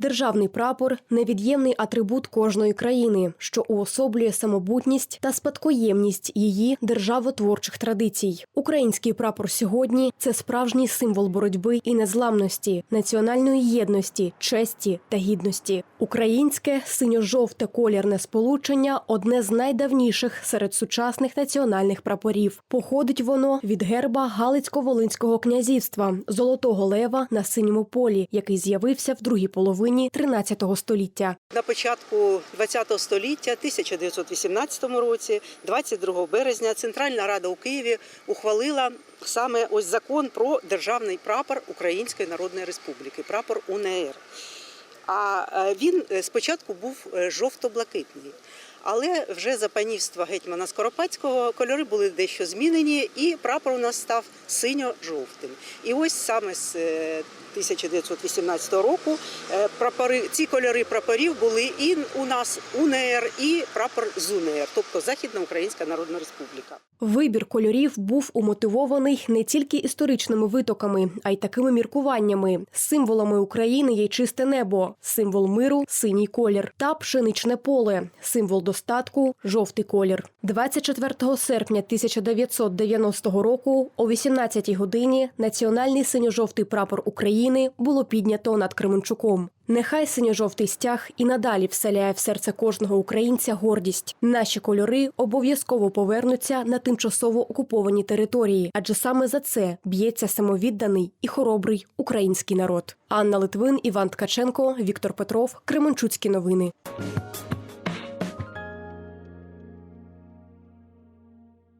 Державний прапор невід'ємний атрибут кожної країни, що уособлює самобутність та спадкоємність її державотворчих традицій. Український прапор сьогодні це справжній символ боротьби і незламності, національної єдності, честі та гідності. Українське синьо-жовте колірне сполучення одне з найдавніших серед сучасних національних прапорів. Походить воно від герба Галицько-Волинського князівства Золотого Лева на синьому полі, який з'явився в другій половині 13 століття. На початку ХХ століття, 1918 році, 22 березня, Центральна Рада у Києві ухвалила саме ось закон про державний прапор Української Народної Республіки, прапор УНР. А е, він е, спочатку був е, жовто-блакитний. Але вже за панівства гетьмана Скоропадського кольори були дещо змінені, і прапор у нас став синьо-жовтим. І ось саме з е, 1918 року е, прапори, ці кольори прапорів були і у нас УНР, і прапор з УНР, тобто Західна Українська Народна Республіка. Вибір кольорів був умотивований не тільки історичними витоками, а й такими міркуваннями. Символами України є чисте небо, символ миру синій колір та пшеничне поле, символ достатку жовтий колір. 24 серпня 1990 року о 18-й годині національний синьо-жовтий прапор України було піднято над Кременчуком. Нехай синьо-жовтий стяг і надалі вселяє в серце кожного українця гордість. Наші кольори обов'язково повернуться на тимчасово окуповані території, адже саме за це б'ється самовідданий і хоробрий український народ. Анна Литвин, Іван Ткаченко, Віктор Петров, Кременчуцькі новини.